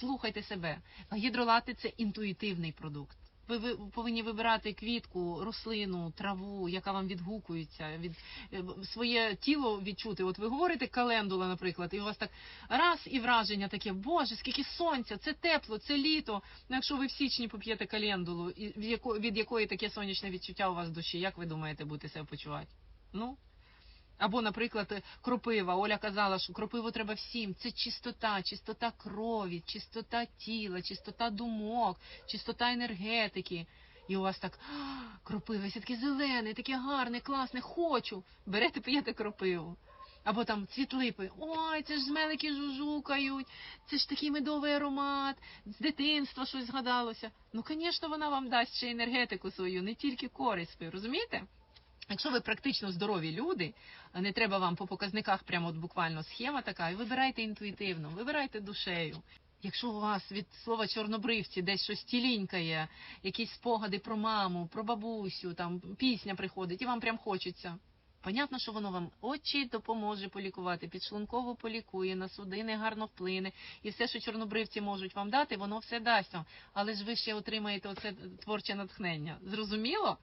слухайте себе. Гідролати це інтуїтивний продукт. Ви, ви повинні вибирати квітку, рослину, траву, яка вам відгукується, від е, своє тіло відчути. От ви говорите календула, наприклад, і у вас так раз і враження таке, боже, скільки сонця, це тепло, це літо. Ну, якщо ви в січні поп'єте календулу, від якої таке сонячне відчуття у вас в душі, як ви думаєте, будете себе почувати? Ну, або, наприклад, кропива. Оля казала, що кропиву треба всім. Це чистота, чистота крові, чистота тіла, чистота думок, чистота енергетики. І у вас так «А, кропива, все таке зелене, таке гарне, класне, хочу. Берете, п'єте кропиву. Або там цвітлипи. Ой, це ж змелики жужукають, це ж такий медовий аромат, з дитинства щось згадалося. Ну, звісно, вона вам дасть ще енергетику свою, не тільки користь розумієте? Якщо ви практично здорові люди, не треба вам по показниках прямо от буквально схема така, і вибирайте інтуїтивно, вибирайте душею. Якщо у вас від слова чорнобривці десь щось тілінькає, якісь спогади про маму, про бабусю, там пісня приходить, і вам прям хочеться. Понятно, що воно вам очі допоможе полікувати, підшлунково полікує, на судини гарно вплине, і все, що чорнобривці можуть вам дати, воно все дасть. Але ж ви ще отримаєте оце творче натхнення. Зрозуміло?